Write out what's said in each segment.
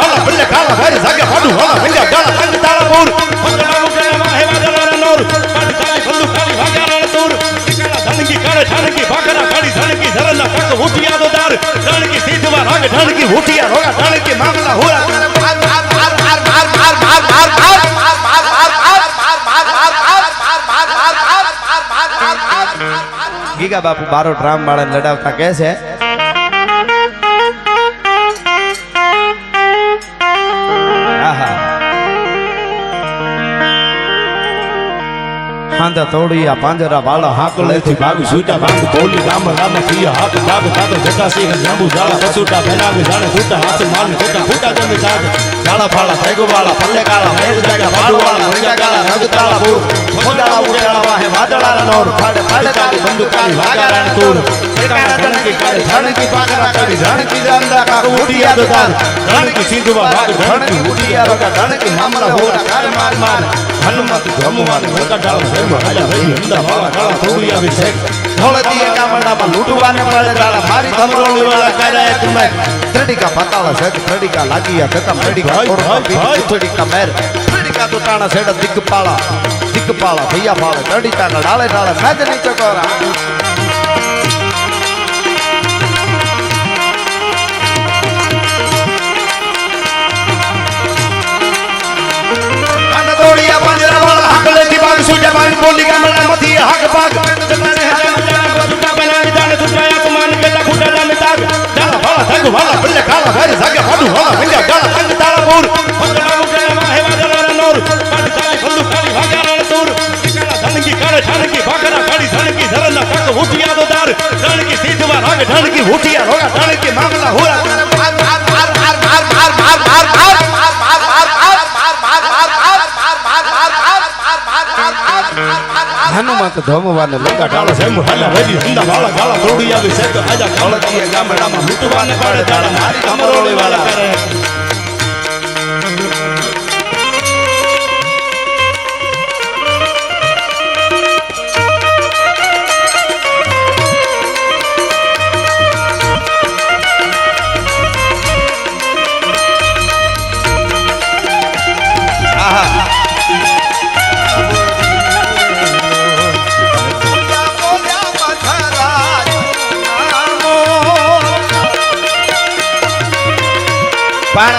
વાલા ભલે કાળા ભાઈ જાગે ભાડું વાલા ભંગા ગાળા તંગ તાળા બોર મંગળા મુગળા વાહે વાદળા નોર કાઢ તાળી બંદુ કાળી વાગારા તોર કાળા ધણકી કાળે ઠાણકી ભાગરા કાળી ધણકી ધરલા કાક હુટિયા દો દાર ઠાણકી સીધવા રાગ ઠાણકી હુટિયા રોગા ઠાણકી મામલા હોરા ગીગા બાપુ બારો ડ્રામ વાળા લડાવતા કહે છે હાંધા તોડિયા પાંજરા વાળા હાકલેથી ભાગ છૂટા ભાગ બોલી રામ રામ પ્રિય હાક ભાગ કાતો જટા સિંહ જાંબુ જાળા કસુટા ભેનાવી જાણે છૂટા હાથ માલ ખોટા ફૂટા જમે જાગ ಕಾಳ ಪಾಳ ಕೈಗು ಬಾಳ ಪಲ್ಲೆ ಕಾಳ ಮೇಲು ಜಾಗ ಬಾಳುವಾಳ ಮುರಿಗಾಲ ನಗುತ್ತಾಳ ಬೂರು ಮುಂದಾಳ ಉಗಡಾಳವಾಹೆ ಮಾದಳಾರ ನೋರು ಪಾಡೆ ಪಾಡೆ ತಾಡಿ ಬಂದು ಕಾಡಿ ಭಾಗಾರಾಣ ತೂರು ಕಾಣಿ ಕಾಣಿ ಪಾಗರ ಕಾಡಿ ಜಾಣಕಿ ಜಾಂದ ಕಾಕ ಉಡಿಯಾದ ದಾರು ಜಾಣಕಿ ಸೀದುವ ಭಾಗ ಜಾಣಕಿ ಉಡಿಯಾದ ಜಾಣಕಿ ನಾಮರ ಹೋಗ ಕಾಲ ಮಾರ್ ಮಾರ್ ಹನುಮಂತ ಬ್ರಹ್ಮವಾನ ಹೊರಕಟಾಳ ಬ್ರಹ್ಮ ಹಲ ಹರಿ ಹಿಂದ ಮಾವ ಕಾಳ ತೋಡಿಯ ಅಭಿಷೇಕ ધોળતીએ કામડામાં લૂંટવાને મળે તારા મારી ધમરોળી વાળા કાયા તુમે ત્રડિકા પાતાળા સત ત્રડિકા લાગીયા કતમ ત્રડિકા થોડી કમેર થોડી તો તાણા સેડા દિગપાળા દિગપાળા ભૈયા ફાળે દડી તાંગા ડાળે ડાળે મેદ નીચે કોરા બોલી ખુટા નામે તાગ ડાળા વાળા થાગુ ભાઈ સાગે ફાડુ વાળા ભંજા ભંગા ગાળા તંગ તાળા બોર મંગળા મુગળા વાહે વાદળાના નોર કાઢ તાળી બંદૂક કાળી વાગારાના તોર. કાળા ધણકી કાળે ઠાણકી ભાગરા કાળી ધણકી ધરલા કાક હુટિયા દો દાર ધણકી સીધવા રાગ ઠાણકી હુટિયા રોગા ઠાણકી મામલા હોરા. હનુમંત ધમવાને લંગા ડાળે જેમ હાલા વેરી હંદા વાળા ગાળા દોડી આવી છે. તો આજા ધોળતી ગામડામાં લૂંટવાને પાડે દાડા મારી કમરોળી વાળા કરે. પણ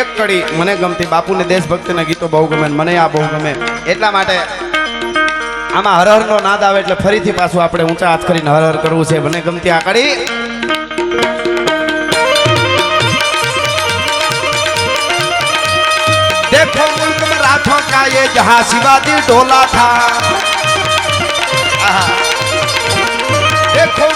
એક કડી મને ગમતી બાપુને દેશભક્તિના ગીતો બહુ ગમે અને મને આ બહુ ગમે એટલા માટે આમાં હર હરનો નાદ આવે એટલે ફરીથી પાછું આપણે ઊંચા હાથ કરીને હર હર કરવું છે મને ગમતી આ કડી देखो मुल्क में राठों का ये जहां शिवाजी डोला था आहा। देखो मुल्क में राठों का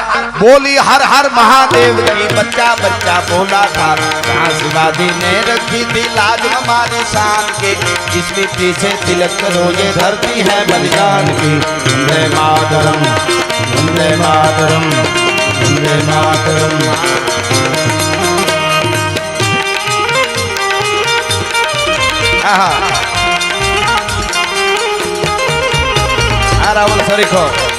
बोली हर हर महादेव की बच्चा बच्चा बोला था। शिवाजी ने रखी थी लाज हमारे शान के जिस मिट्टी से तिलक करो ये धरती है बलिदान की। वंदे मातरम वंदे मातरम वंदे मातरम। आहा। आरा बोल सरिखो।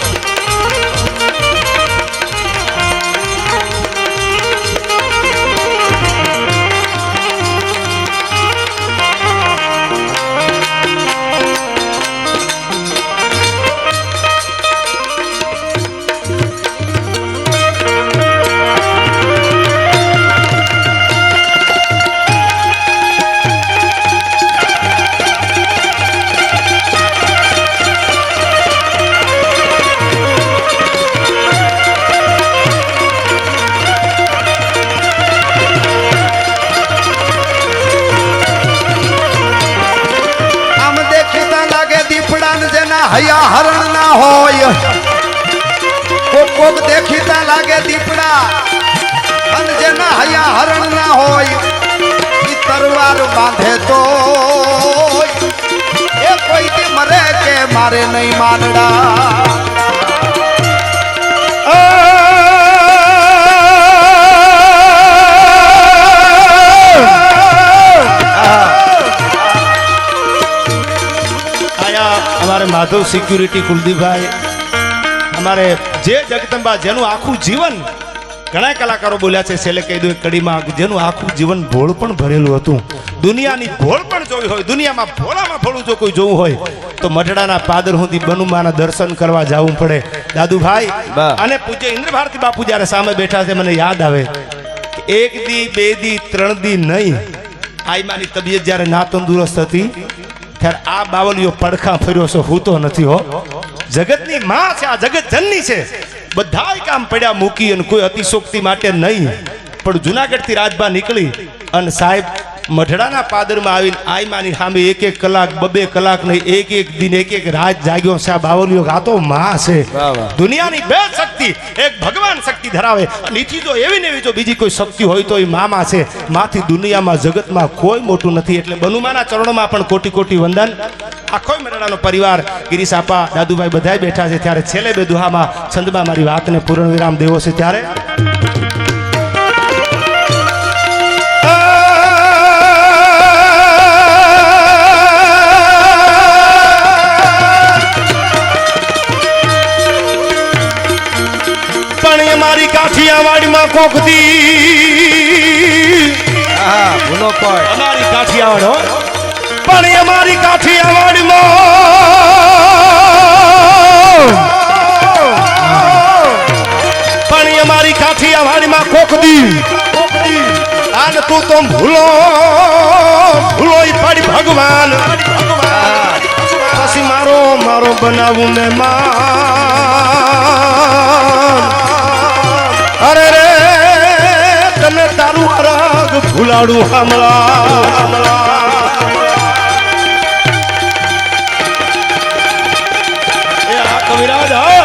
બાંધે તો એ કોઈ મરે કે મારે નહીં માનડા અમારે માધવ સિક્યુરિટી કુલદીપભાઈ. અમારે જે જગદંબા જેનું આખું જીવન ઘણા કલાકારો બોલ્યા છે છેલ્લે કહી દઉં કડીમાં જેનું આખું જીવન ભોળ પણ ભરેલું હતું. દુનિયાની ભોળ પણ જોવી હોય દુનિયામાં ભોળામાં ભોળું જો કોઈ જોવું હોય તો મઢડાના પાદર સુધી બનુમાના દર્શન કરવા જવું પડે. દાદુભાઈ અને પૂજ્ય ઇન્દ્ર ભારતી બાપુ જ્યારે સામે બેઠા છે મને યાદ આવે એક દી બે દી ત્રણ દી નહીં આઈમાની તબિયત જ્યારે ના તંદુરસ્ત હતી ત્યારે આ બાવલીઓ પડખા ફર્યો છે હું તો નથી હો. જગતની માં છે, આ જગત જનની છે. બધા કામ પડ્યા મૂકી અને કોઈ અતિશોક્તિ માટે નહીં. પણ જુનાગઢથી રાજભા નીકળી અને સાહેબ મઢડાના પાદરમાં આવીને આઈમાની સામે એક એક કલાક બબે કલાક નહીં એક એક દિન એક એક રાત જાગ્યો છે. આ બાવલીઓ ગાતો માં છે. દુનિયાની બે શક્તિ એક ભગવાન શક્તિ ધરાવે. અને એથી જો એવી ને એવી જો બીજી કોઈ શક્તિ હોય તો એ મામા છે. માથી દુનિયામાં જગતમાં કોઈ મોટું નથી. એટલે બનુમાના ચરણોમાં પણ કોટી કોટી વંદન. આખો મરડાનો પરિવાર ગિરીશ આપા દાદુભાઈ બધાય બેઠા છે. ત્યારે છેલ્લે બે દુહામાં છંદમાં મારી વાતને પૂર્ણ વિરામ દેવો છે. ત્યારે કાઠિયાવાડીમાં કોક દી. હા ભૂલો પણ અમારી કાઠિયાવાડ હો. પણ અમારી મારી કાઠિયાવાડમાં પણ અમારી મારી કાઠિયાવાડમાં કોક દી. આન તું તો ભૂલો ભૂલો પડી ભગવાન. પછી મારો મારો બનાવું મહેમાન અરે રે તને તારું રાગ ભૂલાડું હમણાં. કવિરાજ હા.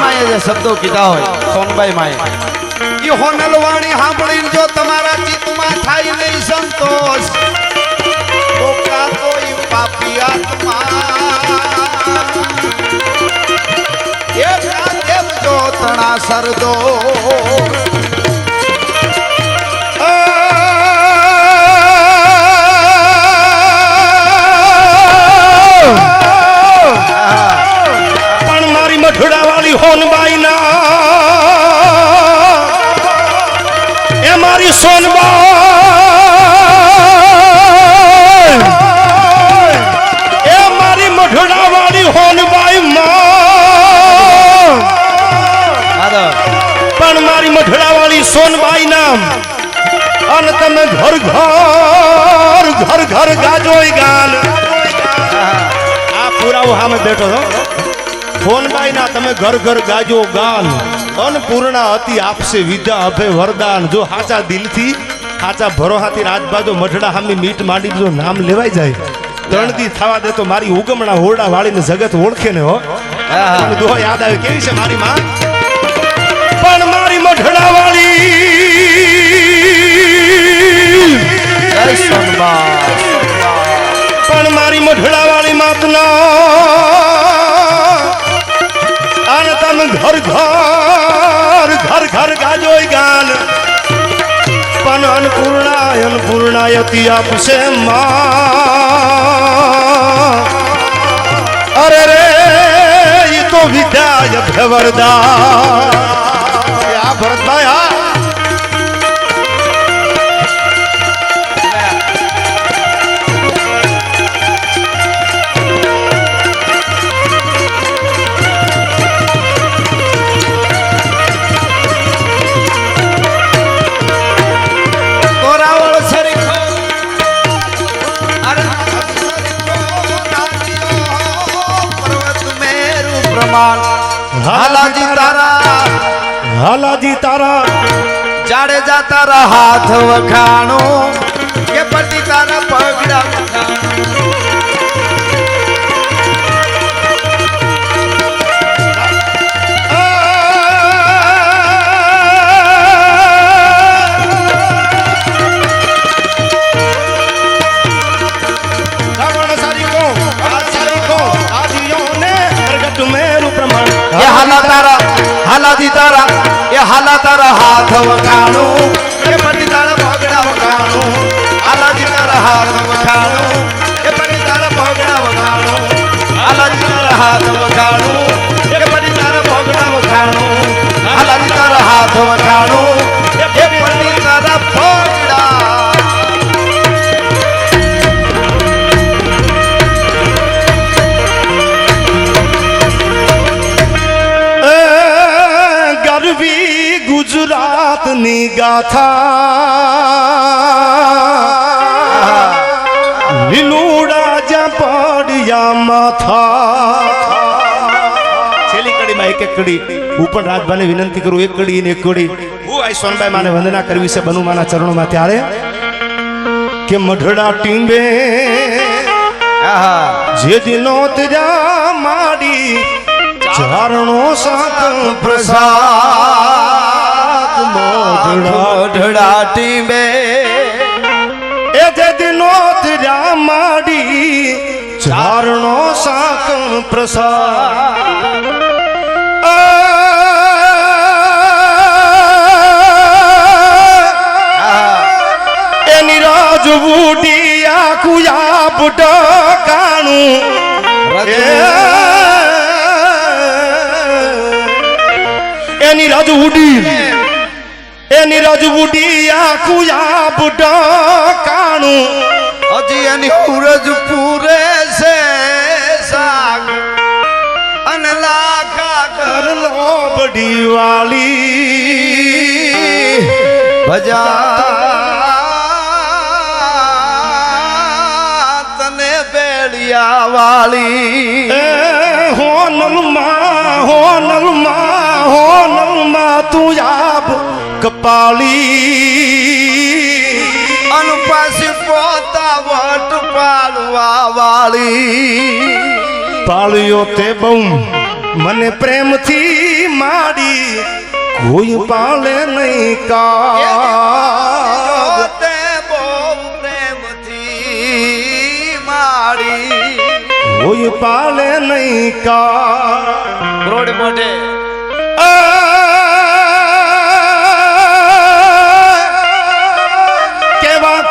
માએ જે શબ્દો કીધા હોય, સોનબાઈ માએ એ હોનલવાણી સાંભળીને જો તમારા ચિત્તમાં થાય નહીં સંતોષ, તો કાં તો પાપી આત્મા. એ કાંતેમ જો તણા સરદો ઘર ગાજોય ગાન આ પુરાવો સામે બેઠો છો. ફોનભાઈ ના તમે ઘર ઘર ગાજો ગાન અન્નપૂર્ણા અતિ આપશે વિદ્યા અભે વરદાન. જો હાચા દિલથી હાચા ભરોહાથી રાજબાજો મઢડા હામી મીટ માંડી જો નામ લેવાઈ જાય. ત્રણ દી થવા દે તો મારી ઉગમણા હોરડા વાળીને જગત ઓળખે ને હો. દોહો યાદ આવે કેવી છે મારી માં? પણ મારી મઢડા વાળી મઢડા વાળી માતના. અને તમે ઘર ઘર ઘર ઘર ગાજો ગાન. પણ અન્નપૂર્ણા અન્નપૂર્ણાયતી આપશે માં. અરે રે, ઈ તો વિદ્યા ભવરદા આ ભરતભાઈ, હા. હાલાજી તારા. જાડેજા તારા હાથ વખાણો કે પછી તારા પગડા વખાણું. હાલા તારા હાથ વખાણું ગુજરાતની ગાથા લીલુડા જ્યાં પડ્યા માથા છેલ્લી કડીમાં એક એક કડી હું પણ રાજભાને વિનંતી કરું એક કડી ને એક કડી હું સોનબાઈ માને વંદના કરવી છે બનુમાના ચરણોમાં ત્યારે કે મઢડા ટીંબે આહા જે દિનો તજા માડી ચારણો સાત પ્રસાદ મોઢડા ટીંબે એ જે દિનો ધર્યા માડી ચારણો સાક પ્રસાદ. એની રાજ બુડી આખું આપ કાણું એની રાજ ઉડી એની રાજ ઉડી આખું આપ કાણું. હજી એની ઉરજ પૂરે છે સાગ. અને લાખા કર કરલો બડી વાલી ભજા તને બેડિયા વાળી એ હોનલમાં હોનલમાં હોનલમાં તું આપ કપાલી પોતા વટ પાડવા વાળી. પાળ્યો તે બહુ મને પ્રેમથી માડી કોઈ પાલે નહીં કા તે બહુ પ્રેમથી મારી. કોઈ પાલે નહીં કા રોડ મોઢે.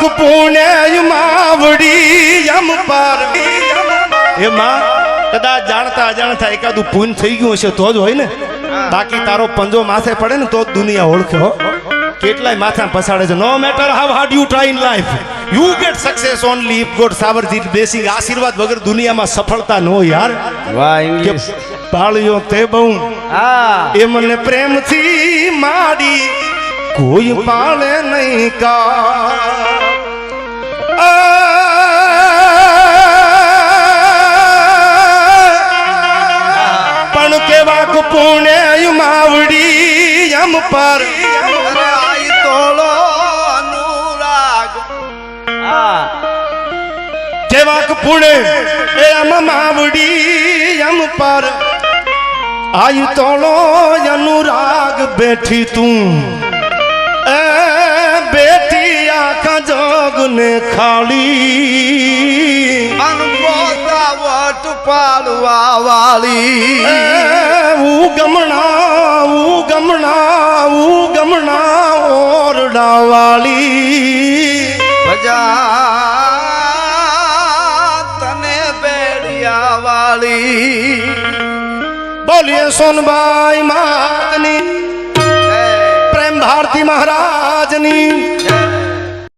કેવા પુણે માવડી યમ પર એમાં કદાચ જાણતા અજાણતા એકાદું પૂન થઈ ગયું હશે તો જ હોય ને. બાકી તારો પંજો માથે પડે ને તો જ દુનિયા ઓળખે હો. કેટલાય માથા પસાડે છે. No matter how hard you try in life you get success only if God સાવરજીત બેસિંગ આશીર્વાદ વગર દુનિયામાં સફળતા નો યાર. વાહ કે પાળ્યો તે બહુ હા. એ મને પ્રેમથી માડી કોઈ પાળે નહીં કા. પણ કેવા પુણે માવડી એમ પર. કેવાક પુણે એમ માવડી એમ પર. આયુ તોળો અનુરાગ બેઠી તું. જોગ ને ખાલી વટ પાડવા વાળી. હું ગમણા હું ગમણા હું ગમણા ઓરડા વાળી. ભજા તને બેડિયા વાળી. બોલીએ સોનબાઈ માતની પ્રેમ ભારતી મહારાજની.